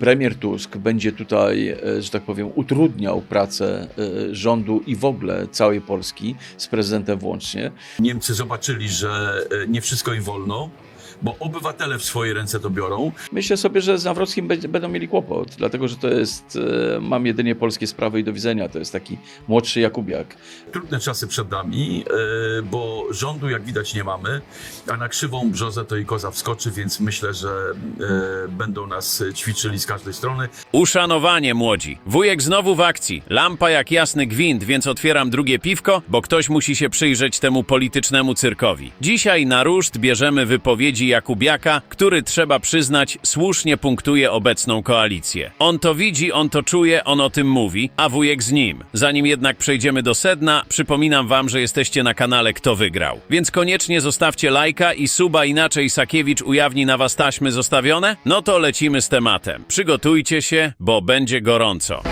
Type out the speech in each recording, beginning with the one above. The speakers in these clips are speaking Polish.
premier Tusk będzie tutaj, e, że tak powiem, utrudniał pracę e, rządu i w ogóle całej Polski, z prezydentem włącznie. Niemcy zobaczyli, że e, nie wszystko im wolno, bo obywatele w swoje ręce to biorą. Myślę sobie, że z Nawrockim będą mieli kłopot, dlatego że to jest, e, mam jedynie polskie sprawy i do widzenia, to jest taki młodszy Jakubiak. Trudne czasy przed nami, e, bo rządu jak widać nie mamy, a na krzywą brzozę to i koza wskoczy, więc myślę, że e, będą nas ćwiczyli z każdej strony. Uszanowanie, młodzi. Wujek znowu w akcji. Lampa jak jasny gwint, więc otwieram drugie piwko, bo ktoś musi się przyjrzeć temu politycznemu cyrkowi. Dzisiaj na ruszt bierzemy wypowiedzi Jakubiaka, który trzeba przyznać słusznie punktuje obecną koalicję. On to widzi, on to czuje, on o tym mówi, a wujek z nim. Zanim jednak przejdziemy do sedna, przypominam wam, że jesteście na kanale Kto Wygrał. Więc koniecznie zostawcie lajka i suba, inaczej Sakiewicz ujawni na was taśmy zostawione? No to lecimy z tematem. Przygotujcie się, bo będzie gorąco.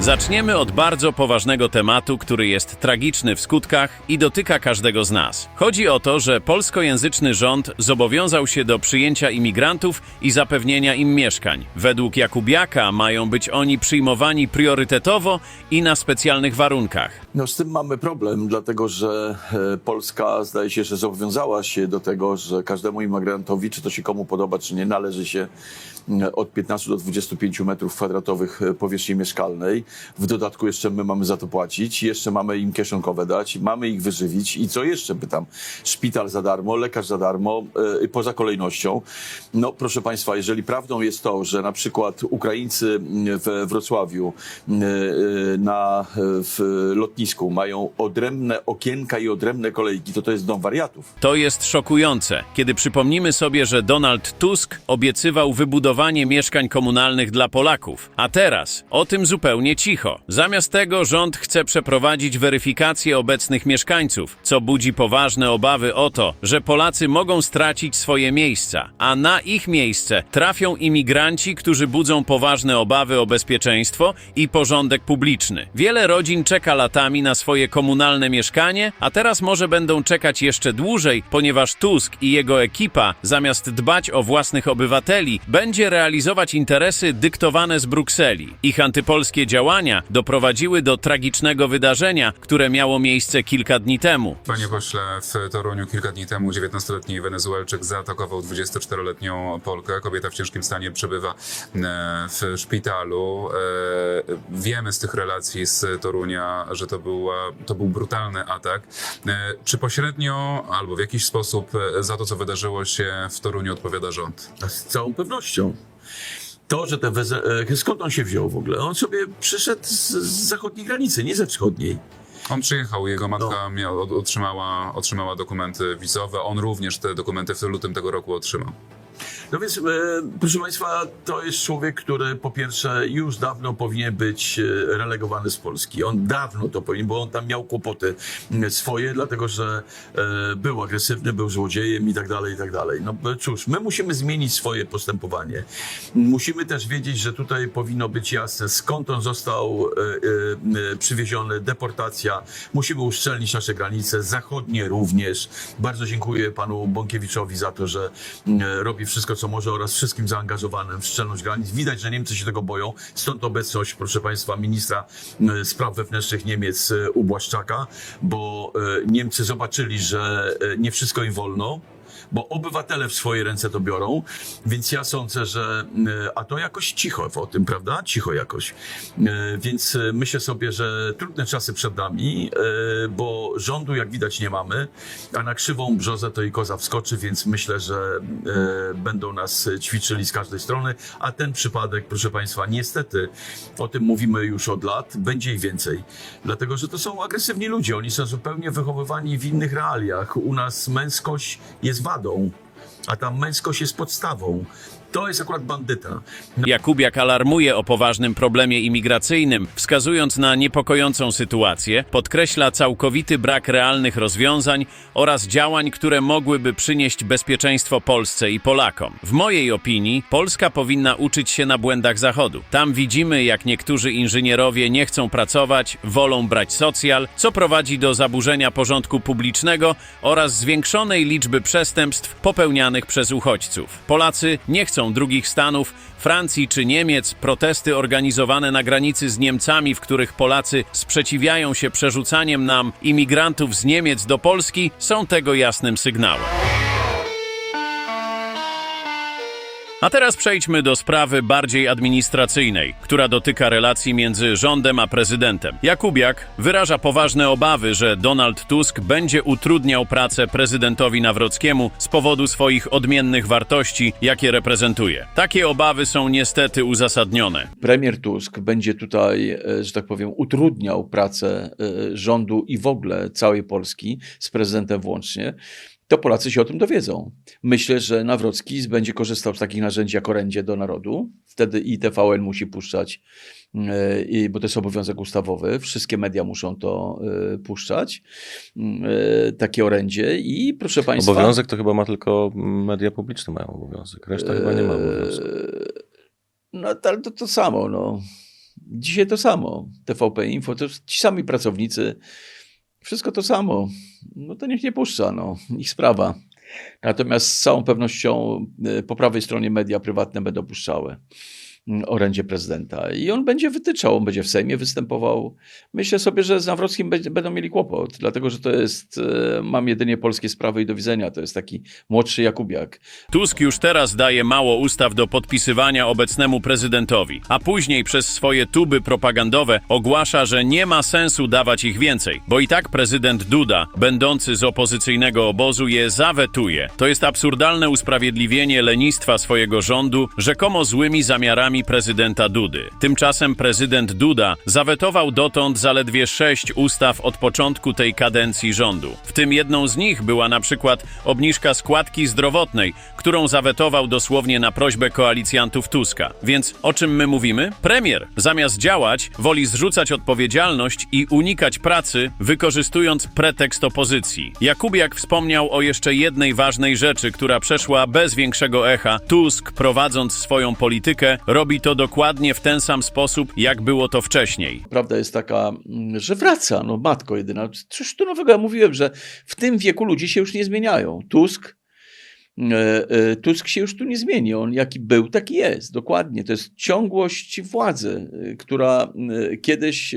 Zaczniemy od bardzo poważnego tematu, który jest tragiczny w skutkach i dotyka każdego z nas. Chodzi o to, że polskojęzyczny rząd zobowiązał się do przyjęcia imigrantów i zapewnienia im mieszkań. Według Jakubiaka mają być oni przyjmowani priorytetowo i na specjalnych warunkach. No z tym mamy problem, dlatego że e, Polska zdaje się, że zobowiązała się do tego, że każdemu imigrantowi, czy to się komu podoba, czy nie, należy się od 15 do 25 metrów kwadratowych e, powierzchni mieszkalnej. W dodatku jeszcze my mamy za to płacić, jeszcze mamy im kieszonkowe dać, mamy ich wyżywić i co jeszcze pytam? Szpital za darmo, lekarz za darmo, e, poza kolejnością. No proszę Państwa, jeżeli prawdą jest to, że na przykład Ukraińcy mm, we Wrocławiu e, na, w lotnisku mają odrębne okienka i odrębne kolejki, to to jest dom wariatów. To jest szokujące, kiedy przypomnimy sobie, że Donald Tusk obiecywał wybudowanie mieszkań komunalnych dla Polaków. A teraz o tym zupełnie cicho. Zamiast tego rząd chce przeprowadzić weryfikację obecnych mieszkańców, co budzi poważne obawy o to, że Polacy mogą stracić swoje miejsca, a na ich miejsce trafią imigranci, którzy budzą poważne obawy o bezpieczeństwo i porządek publiczny. Wiele rodzin czeka latami na swoje komunalne mieszkanie, a teraz może będą czekać jeszcze dłużej, ponieważ Tusk i jego ekipa, zamiast dbać o własnych obywateli, będzie realizować interesy dyktowane z Brukseli. Ich antypolskie działania doprowadziły do tragicznego wydarzenia, które miało miejsce kilka dni temu. Panie pośle, w Toruniu kilka dni temu 19-letni Wenezuelczyk zaatakował 24-letnią Polkę. Kobieta w ciężkim stanie przebywa e, w szpitalu. E, Wiemy z tych relacji z Torunia, że to, była, to był brutalny atak. E, Czy pośrednio albo w jakiś sposób za to, co wydarzyło się w Toruniu odpowiada rząd? Z całą pewnością. To, że te weze... e, skąd on się wziął w ogóle? On sobie przyszedł z, z zachodniej granicy, nie ze wschodniej. On przyjechał, jego matka od- otrzymała, otrzymała dokumenty wizowe. On również te dokumenty w lutym tego roku otrzymał. No więc, e, proszę Państwa, to jest człowiek, który po pierwsze już dawno powinien być e, relegowany z Polski. On dawno to powinien, bo on tam miał kłopoty swoje, dlatego że e, był agresywny, był złodziejem i tak dalej, i tak dalej. No cóż, my musimy zmienić swoje postępowanie. Musimy też wiedzieć, że tutaj powinno być jasne, skąd on został przywieziony, deportacja. Musimy uszczelnić nasze granice, zachodnie również. Bardzo dziękuję panu Bąkiewiczowi za to, że m, wszystko, co może oraz wszystkim zaangażowanym w szczelność granic. Widać, że Niemcy się tego boją. Stąd obecność, proszę państwa, ministra m, spraw wewnętrznych Niemiec e, u Błaszczaka, bo e, Niemcy zobaczyli, że e, nie wszystko im wolno bo obywatele w swoje ręce to biorą, więc ja sądzę, że e, a to jakoś cicho o tym, prawda? Cicho jakoś. E, Więc e, myślę sobie, że trudne czasy przed nami, bo rządu jak widać nie mamy, a na krzywą brzozę to i koza wskoczy, więc myślę, że będą nas ćwiczyli z każdej strony, a ten przypadek, proszę Państwa, niestety, o tym mówimy już od lat, będzie i więcej. Dlatego, że to są agresywni ludzie, oni są zupełnie wychowywani w innych realiach. U nas męskość jest um a tam męskość jest podstawą. To jest akurat bandyta. Jakubiak alarmuje o poważnym problemie imigracyjnym, wskazując na niepokojącą sytuację, podkreśla całkowity brak realnych rozwiązań oraz działań, które mogłyby przynieść bezpieczeństwo Polsce i Polakom. W mojej opinii Polska powinna uczyć się na błędach Zachodu. Tam widzimy, jak niektórzy inżynierowie nie chcą pracować, wolą brać socjal, co prowadzi do zaburzenia porządku publicznego oraz zwiększonej liczby przestępstw popełnianych przez uchodźców. Polacy nie chcą drugich stanów, Francji czy Niemiec, protesty organizowane na granicy z Niemcami, w których Polacy sprzeciwiają się przerzucaniem nam imigrantów z Niemiec do Polski, są tego jasnym sygnałem. A teraz przejdźmy do sprawy bardziej administracyjnej, która dotyka relacji między rządem a prezydentem. Jakubiak wyraża poważne obawy, że Donald Tusk będzie utrudniał pracę prezydentowi Nawrockiemu z powodu swoich odmiennych wartości, jakie reprezentuje. Takie obawy są niestety uzasadnione. Premier Tusk będzie tutaj, e, że tak powiem, utrudniał pracę e, rządu i w ogóle całej Polski, z prezydentem włącznie, to Polacy się o tym dowiedzą. Myślę, że Nawrocki będzie korzystał z takich narzędzi jak orędzie do narodu. Wtedy i TVN musi puszczać, e, bo to jest obowiązek ustawowy. Wszystkie media muszą to e, puszczać, e, takie orędzie. I proszę Państwa. Obowiązek to chyba ma tylko media publiczne mają obowiązek. Reszta chyba nie ma obowiązku. No ale to, to samo. No. Dzisiaj to samo. TVP Info, to ci sami pracownicy. Wszystko to samo. No to niech nie puszcza, no. Ich sprawa. Natomiast z całą pewnością e, po prawej stronie media prywatne będą puszczały orędzie prezydenta. I on będzie wytyczał, on będzie w Sejmie występował. Myślę sobie, że z Nawrockim będą mieli kłopot, dlatego że to jest, e, mam jedynie polskie sprawy i do widzenia. To jest taki młodszy Jakubiak. Tusk już teraz daje mało ustaw do podpisywania obecnemu prezydentowi, a później przez swoje tuby propagandowe ogłasza, że nie ma sensu dawać ich więcej, bo i tak prezydent Duda, będący z opozycyjnego obozu, je zawetuje. To jest absurdalne usprawiedliwienie lenistwa swojego rządu rzekomo złymi zamiarami prezydenta Dudy. Tymczasem prezydent Duda zawetował dotąd zaledwie sześć ustaw od początku tej kadencji rządu. W tym jedną z nich była na przykład obniżka składki zdrowotnej, którą zawetował dosłownie na prośbę koalicjantów Tuska. Więc o czym my mówimy? Premier, zamiast działać, woli zrzucać odpowiedzialność i unikać pracy, wykorzystując pretekst opozycji. Jakubiak wspomniał o jeszcze jednej ważnej rzeczy, która przeszła bez większego echa. Tusk, prowadząc swoją politykę, robi to dokładnie w ten sam sposób, jak było to wcześniej. Prawda jest taka, mm, że wraca, no matko jedyna. Cóż tu nowego? Ja mówiłem, że w tym wieku ludzie się już nie zmieniają. Tusk, e, e, Tusk się już tu nie zmieni. On jaki był, taki jest. Dokładnie. To jest ciągłość władzy, e, która e, kiedyś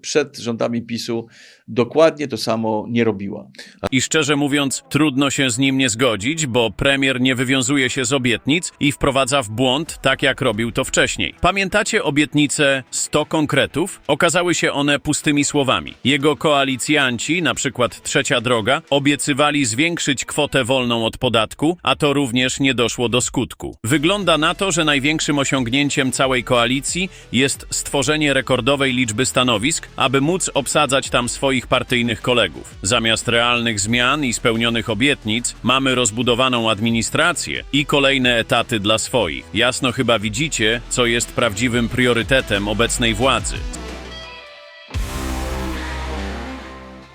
przed rządami PiSu dokładnie to samo nie robiła. I szczerze mówiąc, trudno się z nim nie zgodzić, bo premier nie wywiązuje się z obietnic i wprowadza w błąd, tak jak robił to wcześniej. Pamiętacie obietnice 100 konkretów? Okazały się one pustymi słowami. Jego koalicjanci, na przykład Trzecia Droga, obiecywali zwiększyć kwotę wolną od podatku, a to również nie doszło do skutku. Wygląda na to, że największym osiągnięciem całej koalicji jest stworzenie rekordowej liczby stanowisk, aby móc obsadzać tam swoich partyjnych kolegów. Zamiast realnych zmian i spełnionych obietnic, mamy rozbudowaną administrację i kolejne etaty dla swoich. Jasno chyba widzicie, co jest prawdziwym priorytetem obecnej władzy.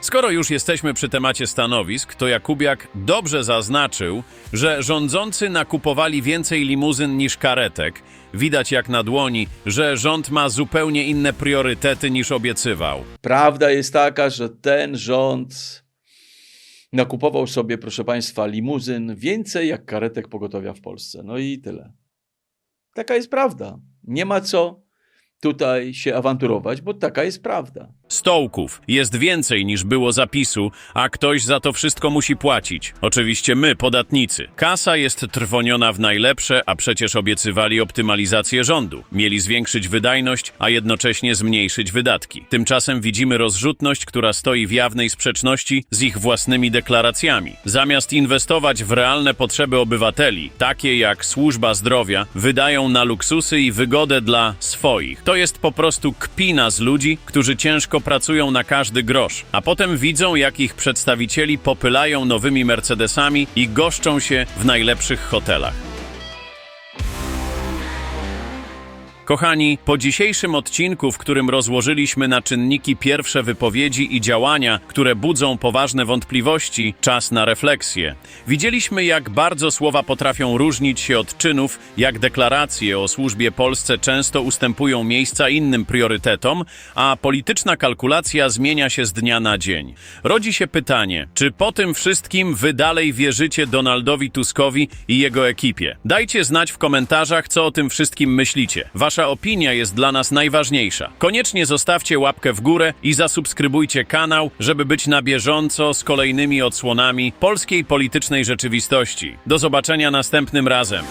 Skoro już jesteśmy przy temacie stanowisk, to Jakubiak dobrze zaznaczył, że rządzący nakupowali więcej limuzyn niż karetek. Widać jak na dłoni, że rząd ma zupełnie inne priorytety niż obiecywał. Prawda jest taka, że ten rząd nakupował sobie, proszę Państwa, limuzyn więcej jak karetek pogotowia w Polsce. No i tyle. Taka jest prawda. Nie ma co tutaj się awanturować, bo taka jest prawda. Stołków jest więcej niż było zapisu, a ktoś za to wszystko musi płacić. Oczywiście my, podatnicy. Kasa jest trwoniona w najlepsze, a przecież obiecywali optymalizację rządu. Mieli zwiększyć wydajność, a jednocześnie zmniejszyć wydatki. Tymczasem widzimy rozrzutność, która stoi w jawnej sprzeczności z ich własnymi deklaracjami. Zamiast inwestować w realne potrzeby obywateli, takie jak służba zdrowia, wydają na luksusy i wygodę dla swoich. To jest po prostu kpina z ludzi, którzy ciężko pracują na każdy grosz, a potem widzą, jak ich przedstawicieli popylają nowymi Mercedesami i goszczą się w najlepszych hotelach. Kochani, po dzisiejszym odcinku, w którym rozłożyliśmy na czynniki pierwsze wypowiedzi i działania, które budzą poważne wątpliwości, czas na refleksję. Widzieliśmy, jak bardzo słowa potrafią różnić się od czynów, jak deklaracje o służbie Polsce często ustępują miejsca innym priorytetom, a polityczna kalkulacja zmienia się z dnia na dzień. Rodzi się pytanie, czy po tym wszystkim wy dalej wierzycie Donaldowi Tuskowi i jego ekipie? Dajcie znać w komentarzach, co o tym wszystkim myślicie. Wasza opinia jest dla nas najważniejsza. Koniecznie zostawcie łapkę w górę i zasubskrybujcie kanał, żeby być na bieżąco z kolejnymi odsłonami polskiej politycznej rzeczywistości. Do zobaczenia następnym razem.